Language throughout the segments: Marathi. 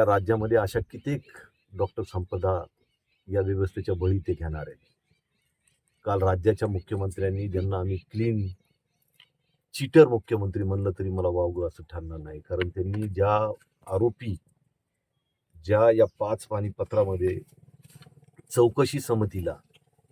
या राज्यामध्ये अशा कित्येक डॉक्टर संपदा या व्यवस्थेच्या बळी ते घेणार आहे काल राज्याच्या मुख्यमंत्र्यांनी ज्यांना आम्ही क्लीन चीटर मुख्यमंत्री म्हणलं तरी मला वावगं असं ठरणार नाही. कारण त्यांनी ज्या आरोपी ज्या या पाच पाणी पत्रामध्ये चौकशी समितीला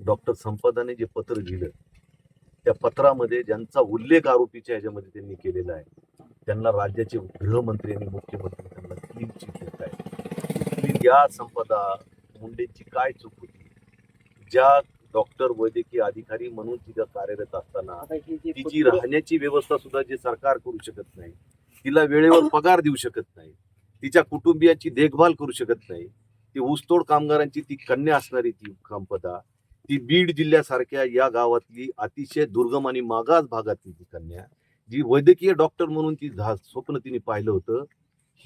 डॉक्टर संपदाने जे पत्र लिहिलं त्या पत्रामध्ये ज्यांचा उल्लेख आरोपीच्या ह्याच्यामध्ये त्यांनी केलेला आहे त्यांना राज्याचे गृहमंत्री आणि मुख्यमंत्री त्यांना क्लीन चिट देत आहेत. या संपदा मुंडेंची काय चूक होती? ज्या डॉक्टर वैद्यकीय अधिकारी म्हणून तिथं कार्यरत असताना तिची राहण्याची व्यवस्था सुद्धा जे सरकार करू शकत नाही तिला वेळेवर पगार देऊ शकत नाही तिच्या कुटुंबियाची देखभाल करू शकत नाही ती ऊसतोड कामगारांची ती कन्या असणारी ती संपदा ती बीड जिल्ह्यासारख्या या गावातली अतिशय दुर्गम आणि मागास भागातली ती कन्या जी वैद्यकीय डॉक्टर म्हणून ती झा- स्वप्न तिने पाहिलं होतं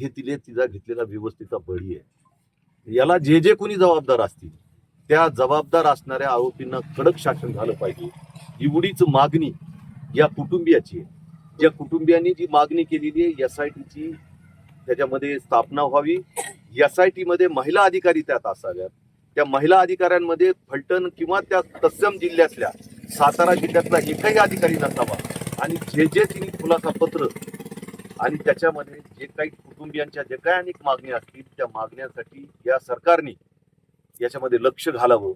हे तिने तिचा घेतलेला व्यवस्थेचा बळी आहे. याला जे जे कोणी जबाबदार असतील त्या जबाबदार असणाऱ्या आरोपींना कडक शासन झालं पाहिजे. एवढीच मागणी या कुटुंबियाची आहे. ज्या कुटुंबियांनी जी मागणी केलेली आहे एस आय टीची त्याच्यामध्ये स्थापना व्हावी. एस आय टीमध्ये महिला अधिकारी त्यात असाव्यात. त्या महिला अधिकाऱ्यांमध्ये फलटण किंवा त्या तत्सम जिल्ह्यातल्या सातारा जिल्ह्यातला एकही अधिकारी नसावा. आणि जे जे तिने खुलासा पत्र आणि त्याच्यामध्ये जे काही कुटुंबियांच्या जे काही अनेक मागण्या असतील त्या मागण्यांसाठी या सरकारने याच्यामध्ये लक्ष घालावं.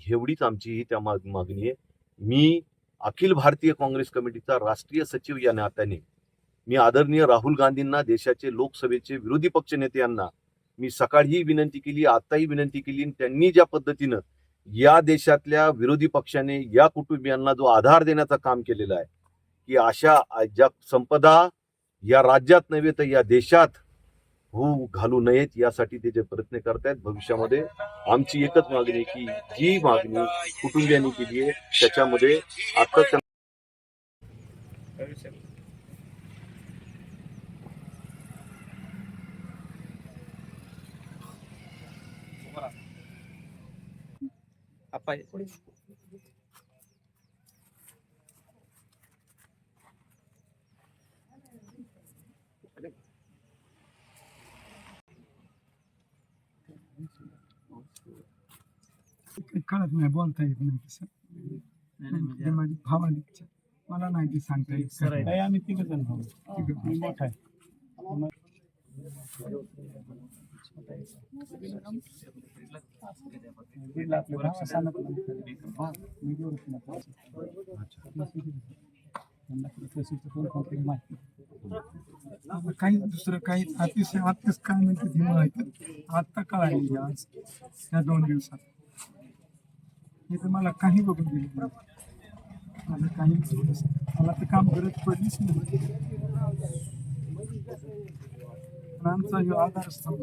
एवढीच आमची ही त्या माग मागणी आहे. मी अखिल भारतीय काँग्रेस कमिटीचा राष्ट्रीय सचिव या नात्याने मी आदरणीय राहुल गांधींना देशाचे लोकसभेचे विरोधी पक्ष नेत्यांना मी सकाळी विनंती केली आताही विनंती केली आणि त्यांनी ज्या पद्धतीनं या देशातल्या विरोधी पक्षाने या कुटुंबियांना जो आधार देण्याचं काम केलेलं आहे की अशा ज्या संपदा या राज्यात नव्हे तर या देशात होऊ घालू नयेत यासाठी ते जे प्रयत्न करतायत भविष्यामध्ये आमची एकच मागणी की जी मागणी कुटुंबियांनी केली आहे त्याच्यामध्ये आता काही कळत नाही बोलता येत नाही तसं. ते माझी इच्छा. मला नाही ते सांगता येत. आम्ही तिघ जण भाऊ मोठा आहे. माहिती आता काही दुसरं काही अतिशय आत्ताच काय म्हणते हे माहिती. आत्ता कळाली म्हणजे आज? या दोन दिवसात. हे तर मला काही बघून दिलं नाही. मला काही मला ते काम गरज पडलीच नाही. आमचा जो आधारस्तंभ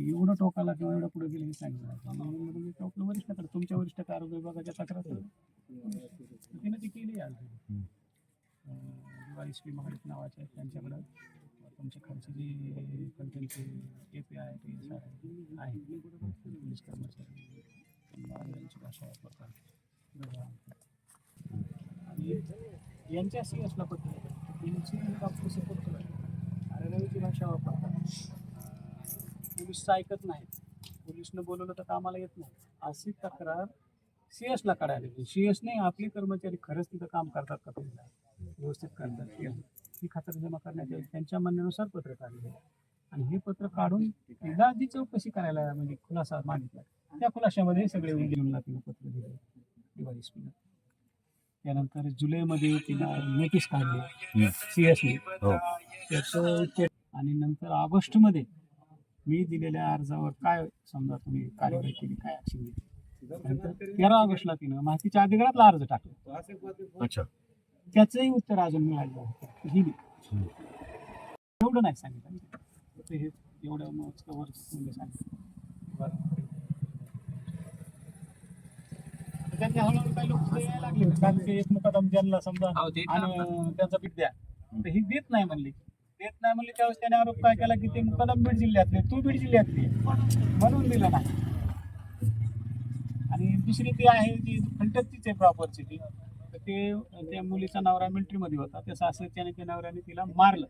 एवढं टोकाला किंवा एवढं पुढे गेलं हे सांगितलं. म्हणून मी टोकलं वरिष्ठाकडे तुमच्या वरिष्ठ आरोग्य विभागाच्या तक्रार तिनं ती केली आज. दिवाळी श्री महाडिक नावाचे आहेत त्यांच्याकडं. तुमच्या खर्च जी कंटेनचे A P I P S I आहे पोलीस कर्मचारी यांची भाषा वापरतात आणि यांच्या सी असला पत्र यांची डॉक्टर सपोर्ट करतात आणि रवीची भाषा वापरतात पोलीसचं ऐकत नाहीत. पोलिसनं बोलवलं तर कामाला येत नाही. अशी तक्रार सी एसला काढायला सी एसने आपले कर्मचारी खरंच तिथं काम करतात का पहिला व्यवस्थित करतात? ही खात्री जमा करण्यात येईल त्यांच्या म्हणण्यानुसार पत्र काढले आणि हे पत्र काढून एकदा आधी चौकशी करायला म्हणजे खुलासा मागितला. त्या खुलाशामध्ये सगळे उल्लेखला तिने पत्र दिले. दिवाळी स्पीला त्यानंतर जुलैमध्ये तिनं नोटीस काढली. सी एसने हो. त्याचं आणि नंतर ऑगस्टमध्ये मी दिलेल्या अर्जावर काय समजा तुम्ही कार्यवाही केली काय ऍक्शन घेतली? नंतर तेरा ऑगस्टला तिनं माहितीच्या अधिकारातला अर्ज टाकला. अच्छा. त्याचंही उत्तर अजून मिळालं. दिली. एवढं नाही सांगितलं. हे एवढं वर म्हणजे सांगितलं. त्यांनी हळूहळू काही लोक यायला लागले कारण ते एक मुकादम ज्यांना समजा ते आणि त्यांचा बीट द्या. तर ही देत नाही म्हणली. देत नाही म्हणले त्यावेळेस त्याने आरोप काय केला की ते मुकादम बीड जिल्ह्यातले तू बीड जिल्ह्यातली. म्हणून दिलं नाही. आणि दुसरी ती आहे जी फलटणचीच आहे प्रॉपरची ती. तर ते त्या मुलीचा नवरा मिलिटरीमध्ये होता. त्या सासरच्याने त्या नवऱ्याने तिला मारलं.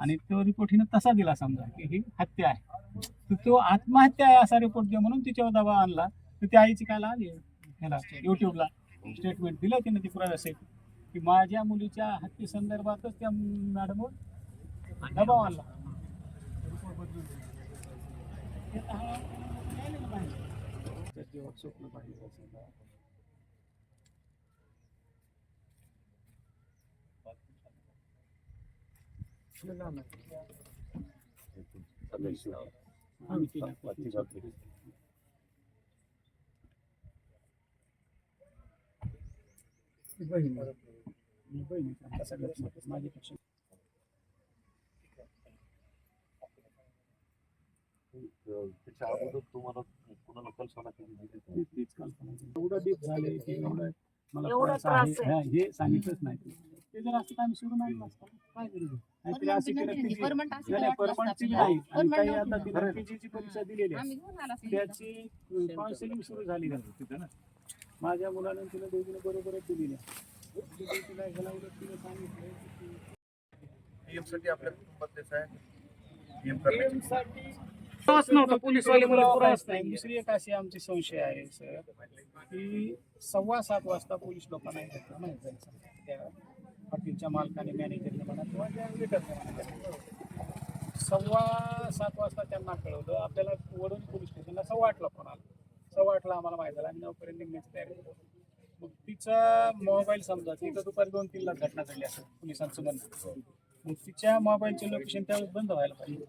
आणि तो रिपोर्ट हिनं तसा दिला समजा की ही हत्या आहे. तर तो आत्महत्या आहे असा रिपोर्ट द्या म्हणून तिच्यावर दबाव आणला. तर त्या आईची काय आली? ह्याला युट्यूबला स्टेटमेंट दिलं तिने ती पुराव्यासहित. की माझ्या मुलीच्या हत्ये संदर्भातच त्या मॅडमवर दबाव जेव्हा स्वप्न बहीण आहे. मी बहीण आहे. आमच्या सगळ्यात मोठी. माझ्यापेक्षा त्याच्या अगोदर तुम्हाला कुणाला कल्पना केली दिली ती- तीच कल्पना आहे. एवढं डीप झाले की एवढं मला एवढा त्रास आहे. त्रास आहे. हा, हे सांगितलंच नाही ते जर असतं तर आम्ही सोडून आणलं असतं काय गरज आहे? नाहीतरी असं PG नाही, नाही, परमनंटची बी नाही आणि काही आता तिला परीक्षा दिलेली आहे त्याची काउन्सिलिंग सुरू झाली आहे तिथं ना माझ्या मुलाने तिला दोघीने बरोबरच दिलेली आहे साठी आपल्या कुटुंबातलेच आहे. नव्हता पोलीसवाले मला पुरावाच नाही. दुसरी एक अशी आमची संशय आहे सर की सव्वा सात वाजता पोलीस लोकांना एक घटना माहीत समजा. त्या हॉटेलच्या मालकाने मॅनेजरने म्हणा किंवा त्या. वेटरने सव्वा सात वाजता त्यांना कळवलं. आपल्याला वडून पोलीस स्टेशनला सव्वा आठला फोन आला. सव्वा आठला आम्हाला माहीत झालं. आणि नऊपर्यंत निघण्याची तयारी केली. मग तिचा मोबाईल समजा तिथं दुपारी दोन तीनला घटना घडली असेल पोलिसांचं म्हणणं. मग तिच्या मोबाईलचे लोकेशन त्यावेळेस बंद व्हायला पाहिजे.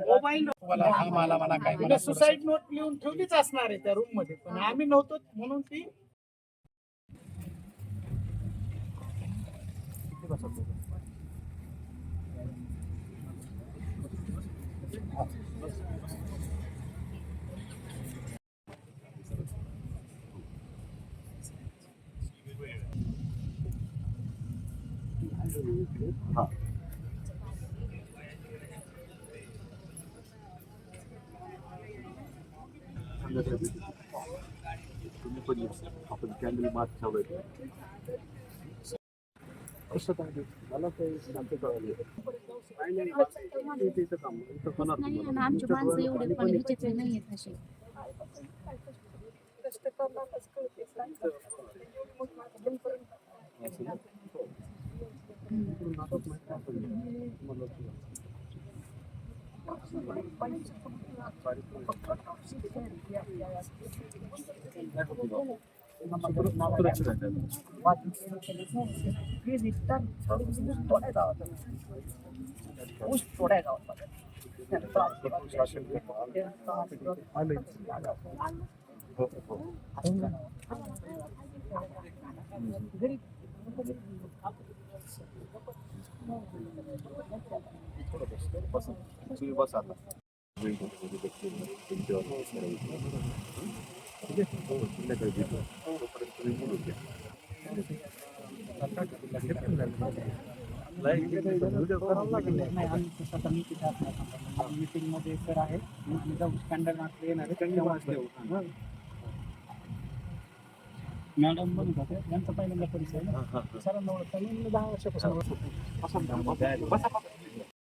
मोबाईल मला काय सुसाईड नोट लिहून ठेवलीच असणार आहे त्या रूममध्ये. पण आम्ही नव्हतो म्हणून ती हा तुम्ही पण आपण कॅन्डल मार्च ठेवायचं कसं काय मला काही शांती कळाली नाही, काम. इथं आमची माणसं एवढे पण नाही आहेत असे हो, हो. तुम्ही बसा आता. वेळ होतो, कधी बसले नाही. तुमच्यावर करायचं. ठीक आहे? हो, संध्याकाळी भेटू. तोपर्यंत तुम्ही आम्ही आता मीटिंगमध्ये सर आहे मी जाऊन स्टँडर्ड येणार आहे मॅडम म्हणत होते यांचा पहिल्यांदा परिचय सरांना ओळखता मी दहा वर्षापासून असं